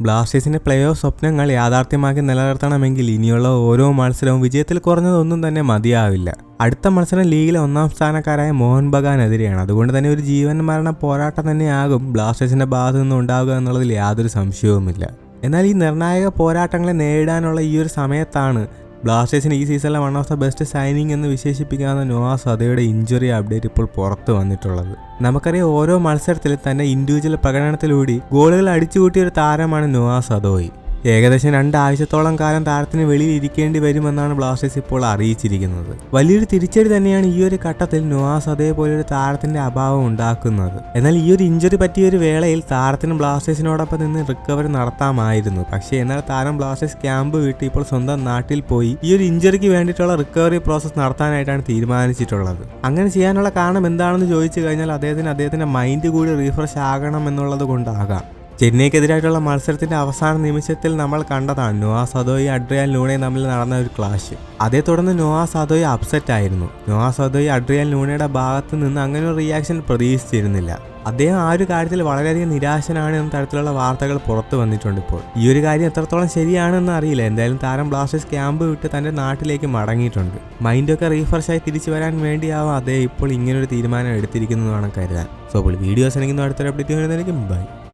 ബ്ലാസ്റ്റേഴ്സിന്റെ play off സ്വപ്നങ്ങൾ യാഥാർത്ഥ്യമാക്കി നിലനിർത്തണമെങ്കിൽ ഇനിയുള്ള ഓരോ മത്സരവും വിജയത്തിൽ കുറഞ്ഞതൊന്നും തന്നെ മതിയാവില്ല. അടുത്ത മത്സരം ലീഗിലെ ഒന്നാം സ്ഥാനക്കാരായ മോഹൻ ബഗാനെതിരെയാണ്. അതുകൊണ്ട് തന്നെ ഒരു ജീവൻ മരണ പോരാട്ടം തന്നെയാകും ബ്ലാസ്റ്റേഴ്സിന്റെ ഭാഗത്തു നിന്ന് ഉണ്ടാവുക എന്നുള്ളതിൽ യാതൊരു സംശയവുമില്ല. എന്നാൽ ഈ നിർണായക പോരാട്ടങ്ങളെ നേരിടാനുള്ള ഈ ഒരു സമയത്താണ് ബ്ലാസ്റ്റേഴ്സിന് ഈ സീസണിലെ one of the best signing എന്ന് വിശേഷിപ്പിക്കാവുന്ന നോവാ സദയുടെ ഇഞ്ചുറി അപ്ഡേറ്റ് ഇപ്പോൾ പുറത്തു വന്നിട്ടുള്ളത്. നമുക്കറിയാം ഓരോ മത്സരത്തിലും തന്നെ ഇൻഡിവിജ്വൽ പ്രകടനത്തിലൂടെ ഗോളുകൾ അടിച്ചുകൂട്ടിയ ഒരു താരമാണ് നോവാ സദോയി. ഏകദേശം രണ്ടാഴ്ചത്തോളം കാലം താരത്തിന് വെളിയിൽ ഇരിക്കേണ്ടി വരുമെന്നാണ് ബ്ലാസ്റ്റേഴ്സ് ഇപ്പോൾ അറിയിച്ചിരിക്കുന്നത്. വലിയൊരു തിരിച്ചടി തന്നെയാണ് ഈ ഒരു ഘട്ടത്തിൽ നുവാസ് അതേപോലെ ഒരു താരത്തിന്റെ അഭാവം ഉണ്ടാക്കുന്നത്. എന്നാൽ ഈ ഒരു ഇഞ്ചുറി പറ്റിയ ഒരു വേളയിൽ താരത്തിന് ബ്ലാസ്റ്റേഴ്സിനോടൊപ്പം നിന്ന് റിക്കവറി നടത്താമായിരുന്നു. പക്ഷേ എന്നാൽ താരം ബ്ലാസ്റ്റേഴ്സ് ക്യാമ്പ് വിട്ട് ഇപ്പോൾ സ്വന്തം നാട്ടിൽ പോയി ഈ ഒരു ഇഞ്ചുറിക്ക് വേണ്ടിയിട്ടുള്ള റിക്കവറി പ്രോസസ് നടത്താനായിട്ടാണ് തീരുമാനിച്ചിട്ടുള്ളത്. അങ്ങനെ ചെയ്യാനുള്ള കാരണം എന്താണെന്ന് ചോദിച്ചു കഴിഞ്ഞാൽ അദ്ദേഹത്തിന് അദ്ദേഹത്തിന്റെ മൈൻഡ് കൂടി റീഫ്രഷ് ആകണം എന്നുള്ളത് കൊണ്ടാകാം. ചെന്നൈക്കെതിരായിട്ടുള്ള മത്സരത്തിന്റെ അവസാന നിമിഷത്തിൽ നമ്മൾ കണ്ടതാണ് നോവാ സദോയി അഡ്രിയാൻ ലൂണയും തമ്മിൽ നടന്ന ഒരു ക്ലാഷ് അതേ തുടർന്ന് നോവാ സദോയി അപ്സെറ്റ് ആയിരുന്നു. നോവാ സദോയി അഡ്രിയാൻ ലൂണയുടെ ഭാഗത്ത് നിന്ന് അങ്ങനെ ഒരു റിയാക്ഷൻ പ്രതീക്ഷിച്ചിരുന്നില്ല. അദ്ദേഹം ആ ഒരു കാര്യത്തിൽ വളരെയധികം നിരാശനാണ് എന്ന തരത്തിലുള്ള വാർത്തകൾ പുറത്തു വന്നിട്ടുണ്ട് ഇപ്പോൾ. ഈ ഒരു കാര്യം എത്രത്തോളം ശരിയാണെന്ന് അറിയില്ല. എന്തായാലും താരം ബ്ലാസ്റ്റേഴ്സ് ക്യാമ്പ് വിട്ട് തന്റെ നാട്ടിലേക്ക് മടങ്ങിയിട്ടുണ്ട്. മൈൻഡൊക്കെ റീഫ്രഷായി തിരിച്ചു വരാൻ വേണ്ടിയാവും അദ്ദേഹം ഇപ്പോൾ ഇങ്ങനൊരു തീരുമാനം എടുത്തിരിക്കുന്നതാണ് കരുതാൻ. സോ അപ്പോൾ വീഡിയോസ് എനിക്ക് അടുത്തൊരു അപ്ഡേറ്റ് വരുന്നതായിരിക്കും. ബൈ